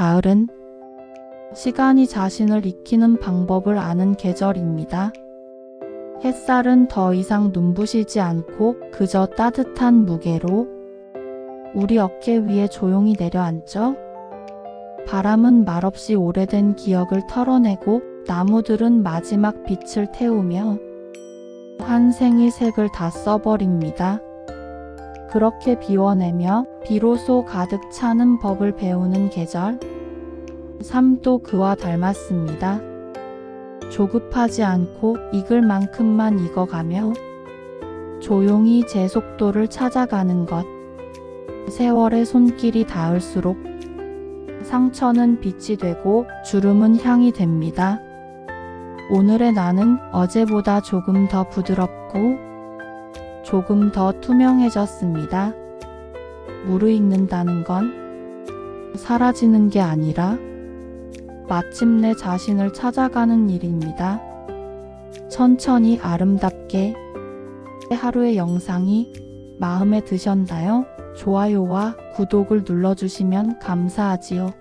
가을은 시간이 자신을 익히는 방법을 아는 계절입니다. 햇살은 더 이상 눈부시지 않고 그저 따뜻한 무게로 우리 어깨 위에 조용히 내려앉죠? 바람은 말없이 오래된 기억을 털어내고 나무들은 마지막 빛을 태우며 한 생의 색을 다 써버립니다. 그렇게 비워내며 비로소 가득 차는 법을 배우는 계절. 삶도 그와 닮았습니다. 조급하지 않고 익을 만큼만 익어가며 조용히 제 속도를 찾아가는 것. 세월의 손길이 닿을수록 상처는 빛이 되고 주름은 향이 됩니다. 오늘의 나는 어제보다 조금 더 부드럽고 조금 더 투명해졌습니다. 무르익는다는 건 사라지는 게 아니라 마침내 자신을 찾아가는 일입니다. 천천히 아름답게 하루의 영상이 마음에 드셨나요? 좋아요와 구독을 눌러주시면 감사하지요.